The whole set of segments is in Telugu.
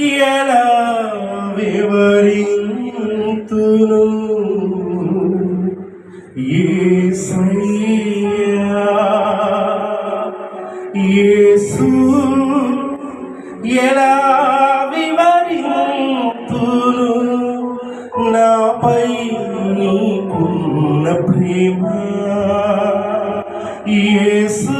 ఎలా వివరింతును యేసు ఎలా వివరింతును నాపై నీకున్న ప్రేమ యేసు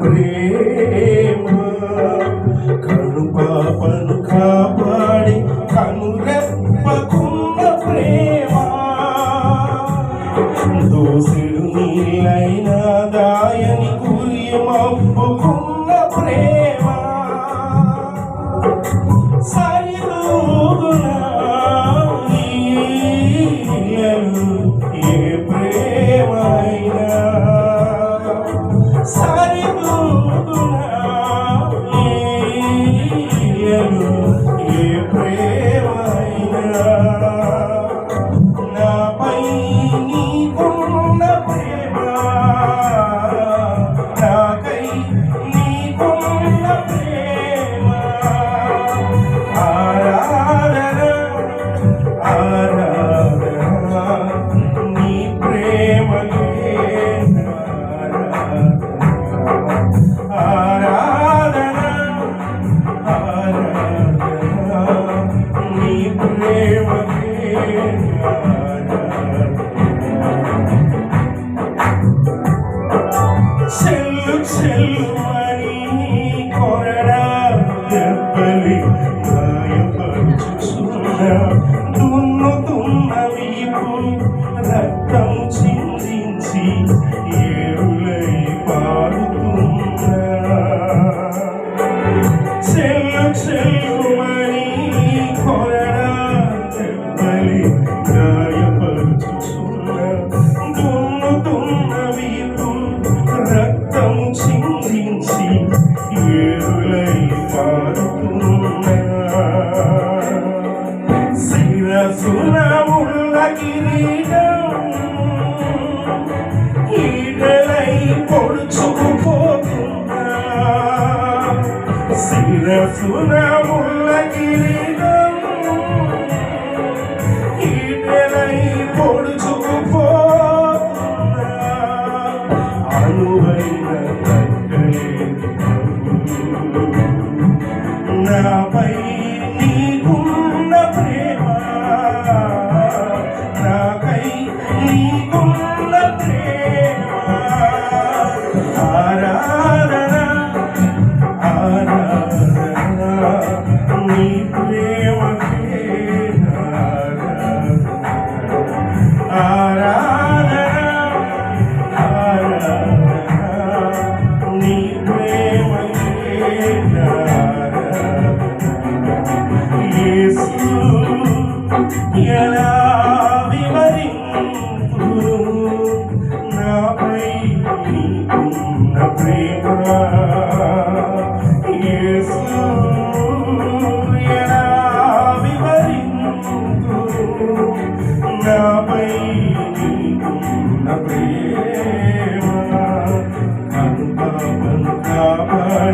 ప్రేమ కరుపాపన prayer. செல்லும் செல்வாய் சுடமுள்ள கிரீடமும் இடலை பொடுச்சு போனுவை நாமை